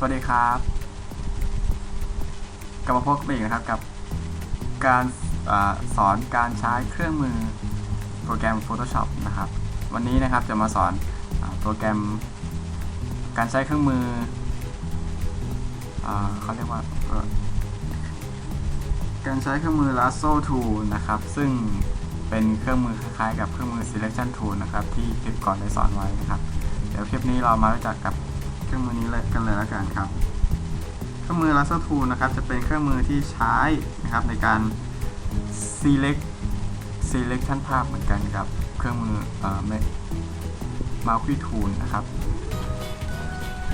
สวัสดีครับกลับมาพบกันอีกนะครับกับการอสอนการใช้เครื่องมือโปรแกรม Photoshop นะครับ วันนี้นะครับจะมาสอนอโปรแกรม การใช้เครื่องมืออเขาเรียกว่า การใช้เครื่องมือ Lasso Tool นะครับ ซึ่งเป็นเครื่องมือคล้ายๆกับเครื่องมือ Selection Tool นะครับ ที่คลิปก่อนได้สอนไว้นะครับ เดี๋ยวคลิปนี้เรามารู้จักกับ เครื่องมือนี้เลยกันเลยแล้วกันครับ เครื่องมือ Lasso Tool นะครับจะเป็นเครื่องมือที่ใช้นะครับในการ select selection ภาพเหมือนกันกับเครื่องมือเอ่อ Marquee Tool นะครับ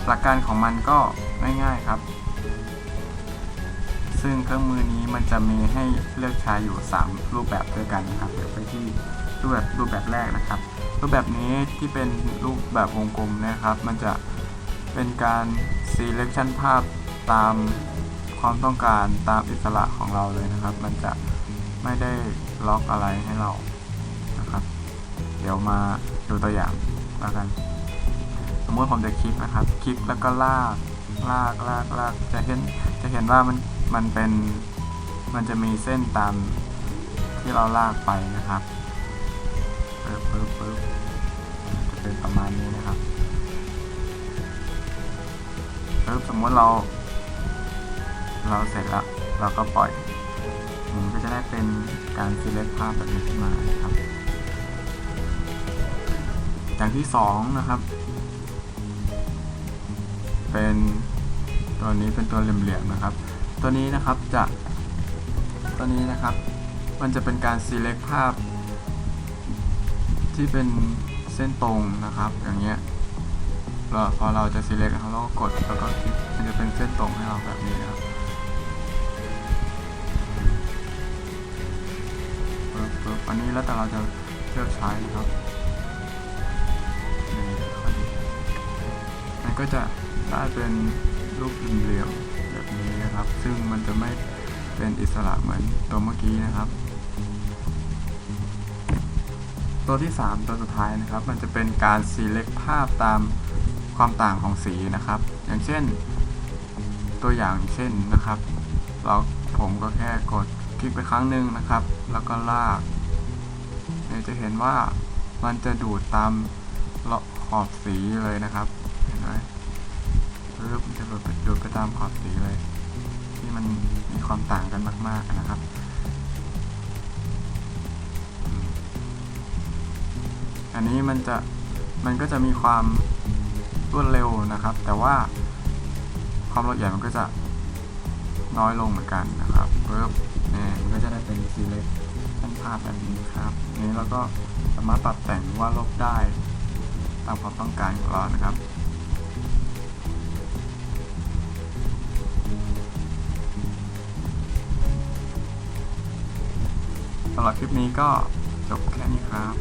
หลักการของมันก็ง่ายๆครับ ซึ่งเครื่องมือนี้มันจะมีให้เลือกใช้อยู่ 3 รูปแบบด้วยกันนะครับเดี๋ยวไปที่รูปแบบรูปแบบแรกนะครับ รูปแบบนี้ที่เป็นรูปแบบวงกลมนะครับ มันจะ เป็นการ selection ภาพตามความต้องการตามอิสระของเราเลยนะครับ มันจะไม่ได้ล็อกอะไรให้เรานะครับ เดี๋ยวมาดูตัวอย่างแล้วกัน สมมติผมจะคลิกนะครับ คลิกแล้วก็ลาก ลากลากลากจะเห็นจะเห็นว่ามันมันเป็นมันจะมีเส้นตามที่เราลากไปนะครับปึ๊บปึ๊บปึ๊บจะเป็นประมาณนี้นะครับ ปึ๊บสมมติเรา เราเสร็จแล้วเราก็ปล่อยมันก็จะได้เป็นการ select ภาพแบบนี้ขึ้นมาครับ อย่างที่สองนะครับ เป็นตัวนี้เป็นตัวเหลี่ยมๆนะครับ ตัวนี้นะครับจะ ตัวนี้นะครับ มันจะเป็นการ select ภาพ ที่เป็นเส้นตรงนะครับ อย่างเงี้ย แล้วพอเราจะ select เราก็กดแล้วก็คลิกมันจะเป็นเส้นตรงให้เราแบบนี้นะครับปึ๊บปึ๊บอันนี้แล้วแต่เราจะเลือกใช้นะครับมันก็จะได้เป็นรูปเหลี่ยมแบบนี้นะครับ ซึ่งมันจะไม่เป็นอิสระเหมือนตัวเมื่อกี้นะครับ ตัวที่ 3 ตัวสุดท้ายนะครับ มันจะเป็นการ select ภาพตาม ความต่างของสีนะครับ อย่างเช่น ตัวอย่างเช่นนะครับ เราผมก็แค่กดคลิกไปครั้งหนึ่งนะครับ แล้วก็ลากเนี่ยจะเห็นว่ามันจะดูดตามขอบสีเลยนะครับ เห็นไหมปึ๊บมันจะดูดไปดูดไปตามขอบสีเลย ที่มันมีความต่างกันมาก ๆนะครับอันนี้มันจะมันก็จะมีความ รวดเร็วนะครับ แต่ว่าความละเอียดมันก็จะน้อยลงเหมือนกันนะครับปึ๊บเนี่ยมันก็จะได้เป็น select ชั้นภาพแบบนี้ครับนี้เราก็สามารถปรับแต่งว่าลบได้ตามความต้องการของเรานะครับสำหรับคลิปนี้ก็จบแค่นี้ครับ